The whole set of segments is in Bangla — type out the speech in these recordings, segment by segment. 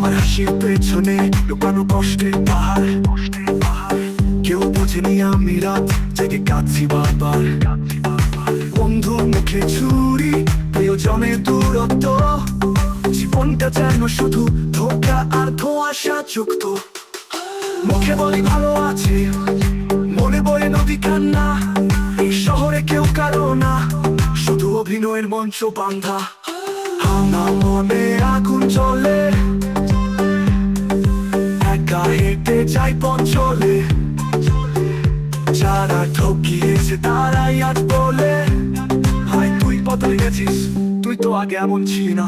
আমার হাসির পেছনে লুকানো কষ্টে পাহাড়। কেউ বোঝেনি আমি রাত জেগে কাঁদছি বারবার। বন্ধু মুখে ছুরি প্রিয়জনের দূরত্ব। জীবনটা যেন শুধু ধোকা আর ধোঁয়াশা যুক্ত। মুখে বলি ভালো আছে, মনে বলে নদী কান্না। এই শহরে কেউ কারও না, শুধু অভিনয়ের মঞ্চ বান্ধা। একা হেঁটে যাই পথ চলে যারা ঠকিয়েছে তারাই আজ বলে ভাই তুই বদলে গেছিস, তুই তো আগে এমন ছিলি না।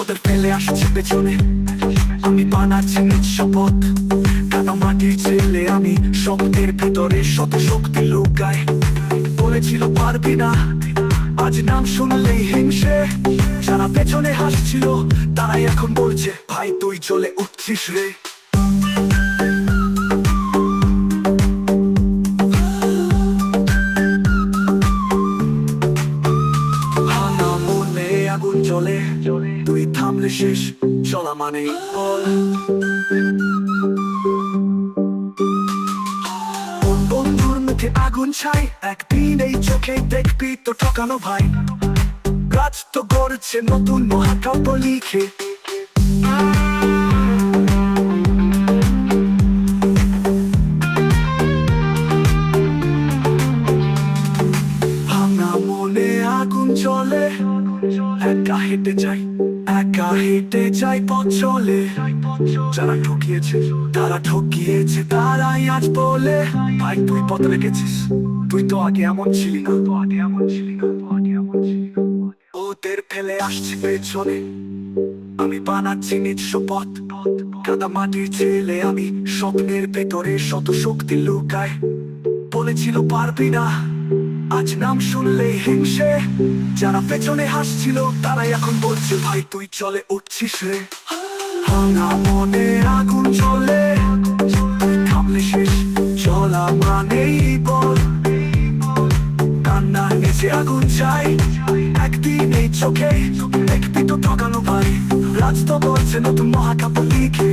ওদের ফেলে আসছে পেছনে, আমি বানাচ্ছি নিজ শপথ কাদা মাটির ছেলে আমি স্বপ্নের ভিতরে শত শক্তি লুকায়? বলেছিল পারবি না আজ নাম শুনলেই হিংসে। যারা পেছনে হাসছিল, তারাই এখন বলছে, ভাই, তুই চলে উঠছিস রে। আগুন তুই থামলে শেষ, চলা মানে বল। মুখে আগুন ছাই, একদিন এই চোখে দেখবি তো ঠকানো ভাই। রাজ তো গড়ছে নতুন মহাকাব্য লিখে। চলে, একা হেঁটে যাই, একা হেঁটে যাই পথ চলে। যারা ঠকিয়েছে, তারা ঠকিয়েছে, তারাই আজ বলে, ভাই, তুই পথ রেখেছিস তুই তো আগে এমন ছিলি না। তো আগে এমন ছিলি না তো আগে এমন ছিলি না ওদের ফেলে আসছে পেছনে। আমি বানাচ্ছি নিজ পথ। কাদা মাটির ছেলে, আমি স্বপ্নের ভেতরে শত শক্তি লুকায় বলেছিল, পারবি না। আজ নাম শুনলে হিংসে। যারা পেছনে হাসছিল, তারাই এখন বলছে, ভাই, তুই চলে উঠছিস রে। ভাঙা মনে আগুন চলে। থামলে শেষ, চলা মানেই বল। কান্নার নিচে আগুন চাই, একদিন এই চোখে। দেখবি তো ঠকানো রাজ তো বলছে নতুন মহাকাব্য লিখে।